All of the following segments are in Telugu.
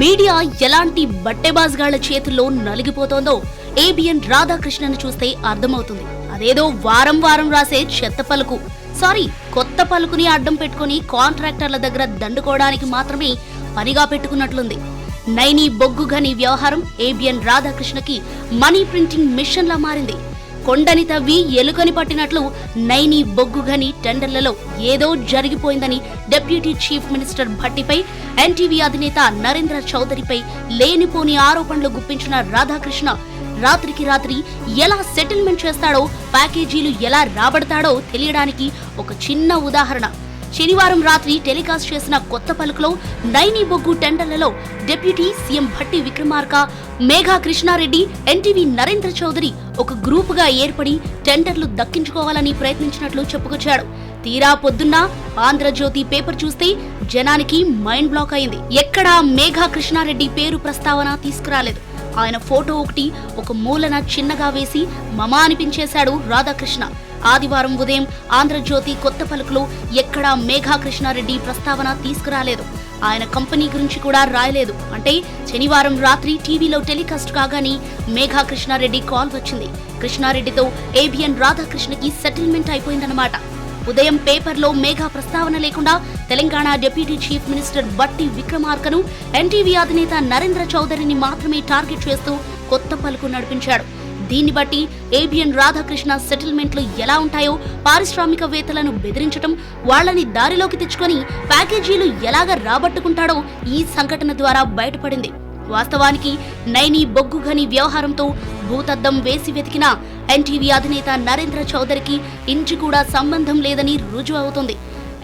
మీడియా ఎలాంటి బట్టెబాజ్గాళ్ళ చేతుల్లో నలిగిపోతోందో ఏబిఎన్ రాధాకృష్ణను చూస్తే అర్థమవుతుంది. అదేదో వారం వారం రాసే చెత్త పలుకు. సారీ కొత్త పలుకుని అడ్డం పెట్టుకుని కాంట్రాక్టర్ల దగ్గర దండుకోవడానికి మాత్రమే పనిగా పెట్టుకున్నట్లుంది. నైని బొగ్గు గని వ్యవహారం ఏబిఎన్ రాధాకృష్ణకి మనీ ప్రింటింగ్ మిషన్లా మారింది. కొండని తవ్వి ఎలుకని పట్టినట్లు నైని బొగ్గుగని టెండర్లలో ఏదో జరిగిపోయిందని డిప్యూటీ చీఫ్ మినిస్టర్ భట్టిపై ఎన్టీవీ అధినేత నరేంద్ర చౌదరిపై లేనిపోని ఆరోపణలు గుప్పించిన రాధాకృష్ణ రాత్రికి రాత్రి ఎలా సెటిల్మెంట్ చేస్తాడో ప్యాకేజీలు ఎలా రాబడతాడో తెలియడానికి ఒక చిన్న ఉదాహరణ. శనివారం రాత్రి టెలికాస్ట్ చేసిన కొత్త పలుకులో నైని బొగ్గు టెండర్లలో deputy CM Bhatti Vikramarka Megha Krishna Reddy NTV Narendra Chowdary ఒక గ్రూపుగా ఏర్పడి టెండర్లు దక్కించుకోవాలని ప్రయత్నించినట్లు చెప్పుకొచ్చాడు. తీరా పొద్దున్న ఆంధ్రజ్యోతి పేపర్ చూస్తే జనానికి మైండ్ బ్లాక్ అయింది. ఎక్కడా మేఘా కృష్ణారెడ్డి పేరు ప్రస్తావన తీసుకురాలేదు. ఆయన ఫోటో ఒకటి ఒక మూలన చిన్నగా వేసి మమ అనిపించేశాడు రాధాకృష్ణ. ఆదివారం ఉదయం ఆంధ్రజ్యోతి కొత్త పలుకులో ఎక్కడా మేఘా కృష్ణారెడ్డి ప్రస్తావన తీసుకురాలేదు. ఆయన కంపెనీ గురించి కూడా రాయలేదు. అంటే శనివారం రాత్రి టీవీలో టెలికాస్ట్ కాగానే మేఘా కృష్ణారెడ్డి కాల్ వచ్చింది. కృష్ణారెడ్డితో ఏబిఎన్ రాధాకృష్ణకి సెటిల్మెంట్ అయిపోయిందన్నమాట. ఉదయం పేపర్లో మేఘా ప్రస్తావన లేకుండా తెలంగాణ డిప్యూటీ చీఫ్ మినిస్టర్ బట్టి విక్రమార్కను ఎన్టీవీ అధినేత నరేంద్ర చౌదరిని మాత్రమే టార్గెట్ చేస్తూ కొత్త పలుకు నడిపించాడు. దీన్ని బట్టి ఏబిఎన్ రాధాకృష్ణ సెటిల్మెంట్లు ఎలా ఉంటాయో పారిశ్రామికవేత్తలను బెదిరించటం వాళ్ళని దారిలోకి తెచ్చుకొని ప్యాకేజీలు ఎలాగ రాబట్టుకుంటాడో ఈ సంఘటన ద్వారా బయటపడింది. వాస్తవానికి నైని బొగ్గుఘని వ్యవహారంతో భూతద్దం వేసి వెతికిన ఎన్టీవీ అధినేత నరేంద్ర చౌదరికి ఇంటి కూడా సంబంధం లేదని రుజువు అవుతుంది.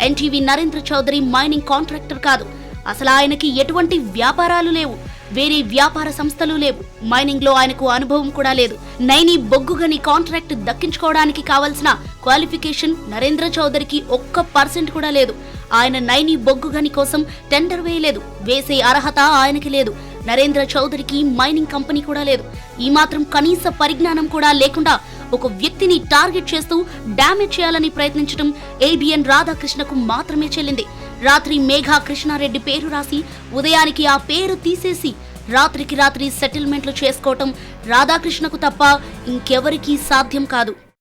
NTV Narendra Chowdary mining contractor కాదు. అసలు ఆయనకి ఎటువంటి వ్యాపారాలు లేవు. వేరే వ్యాపార సంస్థలు లేవు. మైనింగ్లో ఆయనకు అనుభవం కూడా లేదు. నైని బొగ్గుగని కాంట్రాక్ట్ దక్కించుకోవడానికి కావలసిన క్వాలిఫికేషన్ నరేంద్ర చౌదరికి ఒక్క పర్సెంట్ కూడా లేదు. ఆయన నైని బొగ్గుగని కోసం టెండర్ వేయలేదు. వేసే అర్హత ఆయనకి లేదు. నరేంద్ర చౌదరికి మైనింగ్ కంపెనీ కూడా లేదు. ఈ మాత్రం కనీస పరిజ్ఞానం కూడా లేకుండా ఒక వ్యక్తిని టార్గెట్ చేస్తూ డ్యామేజ్ చేయాలని ప్రయత్నించడం ఏబిఎన్ రాధాకృష్ణకు మాత్రమే చెల్లింది. రాత్రి మేఘా కృష్ణారెడ్డి పేరు రాసి ఉదయానికి ఆ పేరు తీసేసి రాత్రికి రాత్రి సెటిల్మెంట్లు చేసుకోవటం రాధాకృష్ణకు తప్ప ఇంకెవరికీ సాధ్యం కాదు.